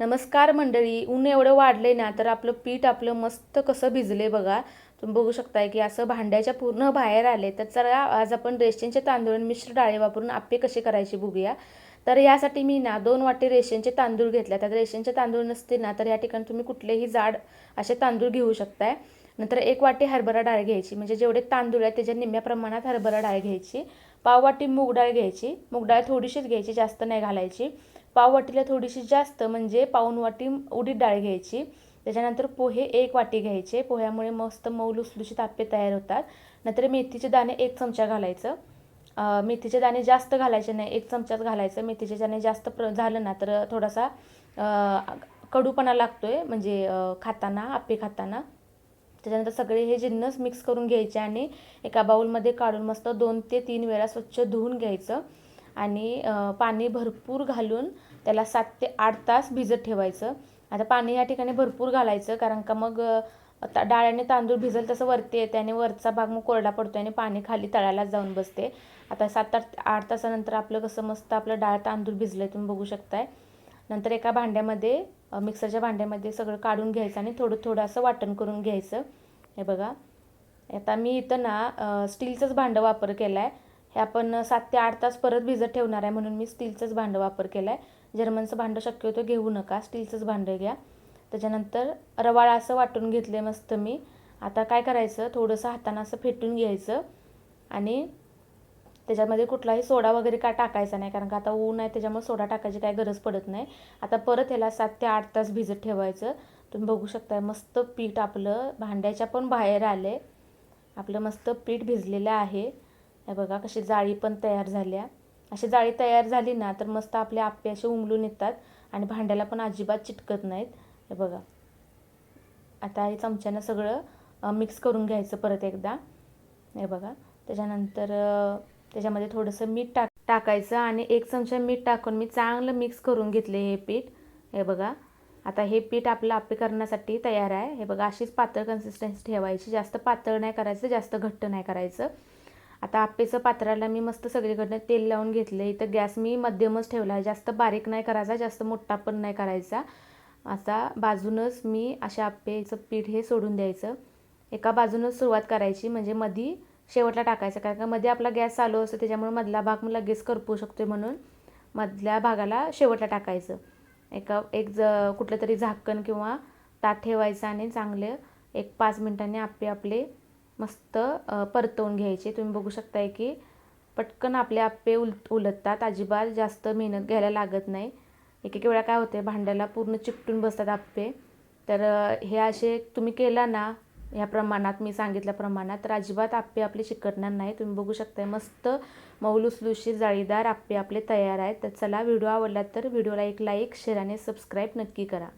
नमस्कार मंडळी ऊन एवढं वाढले ना तर आपलं पीठ आपलं मस्त कसं भिजले बघा. तुम्ही बघू शकताय की असं भांड्याच्या पूर्ण बाहेर आले तर चला आज आपण रेशनचे तांदूळ आणि मिश्र डाळी वापरून आप्पे कसे करायचे बघूया. तर यासाठी मी ना दोन वाटे रेशनचे तांदूळ घेतले तर रेशनचे तांदूळ नसते ना तर या ठिकाणी तुम्ही कुठलेही जाड असे तांदूळ घेऊ शकताय. नंतर एक वाटी हरभरा डाळ घ्यायची म्हणजे जेवढे तांदूळ आहेत त्याच्या निम्म्या प्रमाणात हरभरा डाळ घ्यायची. पाववाटी मूग डाळ घ्यायची. मूग डाळ थोडीशीच घ्यायची जास्त नाही घालायची. पाववाटीला थोडीशी जास्त म्हणजे पाऊन वाटी उडीद डाळ घ्यायची. त्याच्यानंतर पोहे एक वाटी घ्यायचे. पोह्यामुळे मस्त मऊ लुसलुशीत आप्पे तयार होतात. नंतर मेथीचे दाणे एक चमचा घालायचं. मेथीचे दाणे जास्त घालायचे नाही एक चमचाच घालायचं. मेथीचे दाणे जास्त प्र झालं ना तर थोडासा कडूपणा लागतो आहे म्हणजे खाताना आप्पे खाताना. त्याच्यानंतर सगळे हे जिन्नस मिक्स करून घ्यायचे आणि एका बाऊलमध्ये काढून मस्त दोन ते तीन वेळा स्वच्छ धुवून घ्यायचं. आणि पाणी भरपूर घालून त्याला सात ते आठ तास भिजत ठेवायचं. आता पाणी या ठिकाणी भरपूर घालायचं कारण का मग अं, आता डाळ आणि तांदूळ भिजल तसं वरती येते आणि वरचा भाग मग कोरडा पडतो आणि पाणी खाली तळायला जाऊन बसते. आता सात आठ आठ तासानंतर आपलं कसं मस्त आपलं डाळ तांदूळ भिजलं तुम्ही बघू शकताय. नंतर एका भांड्यामध्ये मिक्सरच्या भांड्यामध्ये सगळं काढून घ्यायचं आणि थोडं थोडं असं वाटण करून घ्यायचं. हे बघा. आता मी इथं ना स्टीलचंच भांडं वापर केला आहे हे आपण सात ते आठ तास परत भिजत ठेवणार आहे म्हणून मी स्टीलचंच भांडं वापर केलं आहे जर्मनचं भांडं शक्यतो घेऊ नका स्टीलचंच भांडं घ्या. त्याच्यानंतर रवाळा असं वाटून घेतले मस्त मी. आता काय करायचं? थोडंसं हातानं असं फेटून घ्यायचं आणि त्याच्यामध्ये कुठलाही सोडा वगैरे काय टाकायचा नाही कारण का आता ऊन आहे त्याच्यामुळे सोडा टाकायची काय गरज पडत नाही. आता परत ह्याला सात ते आठ तास भिजत ठेवायचं. तुम्ही बघू शकता मस्त पीठ आपलं भांड्याच्या पण बाहेर आले आपलं मस्त पीठ भिजलेलं आहे. हे बघा कशी जाळी पण तयार झाल्या. अशी जाळी तयार झाली ना तर मस्त आपले आप्पे असे उमलून येतात आणि भांड्याला पण अजिबात चिटकत नाहीत. हे बघा. आता हे चमच्यानं सगळं मिक्स करून घ्यायचं परत एकदा. हे बघा. त्याच्यानंतर त्याच्यामध्ये थोडंसं मीठ टाक टाकायचं आणि एक चमचा मीठ टाकून मी चांगलं मिक्स करून घेतले हे पीठ. हे बघा. आता हे पीठ आपलं आप्पे करण्यासाठी तयार आहे. हे बघा अशीच पातळ कन्सिस्टन्सी ठेवायची. जास्त पातळ नाही करायचं जास्त घट्ट नाही करायचं. आता आप्पेचं पात्राला मी मस्त सगळीकडनं तेल लावून घेतलं. इथं गॅस मी मध्यमच ठेवला आहे. जास्त बारीक नाही करायचा जास्त मोठा पण नाही करायचा. आता बाजूनच मी अशा आप्पेचं पीठ हे सोडून द्यायचं. एका बाजूनच सुरुवात करायची. म्हणजे मधी शेवटला टाकायचं कारण का मध्ये आपला गॅस चालू असतो त्याच्यामुळे मधला भाग मग लगेच करपू शकतो म्हणून मधल्या भागाला शेवटला टाकायचं. एका एक ज कुठलं तरी झाकण किंवा ताट ठेवायचं आणि चांगले एक पाच मिनिटांनी आप्पे आपले मस्त परतवून घ्यायचे. तुम्ही बघू शकताय की पटकन आपले आप्पे उल उलटतात. अजिबात जास्त मेहनत घ्यायला लागत नाही. एक एक वेळा काय होते भांड्याला पूर्ण चिपटून बसतात आप्पे तर हे असे तुम्ही केला ना ह्या प्रमाणात मी सांगितल्या प्रमाणात तर अजिबात आप्पे आपले चिकटणार नाही. तुम्ही बघू शकताय मस्त मौलुसलुशी जाळीदार आप्पे आपले तयार आहेत. तर चला व्हिडिओ आवडला तर व्हिडिओला एक लाईक शेअर आणि सबस्क्राईब नक्की करा.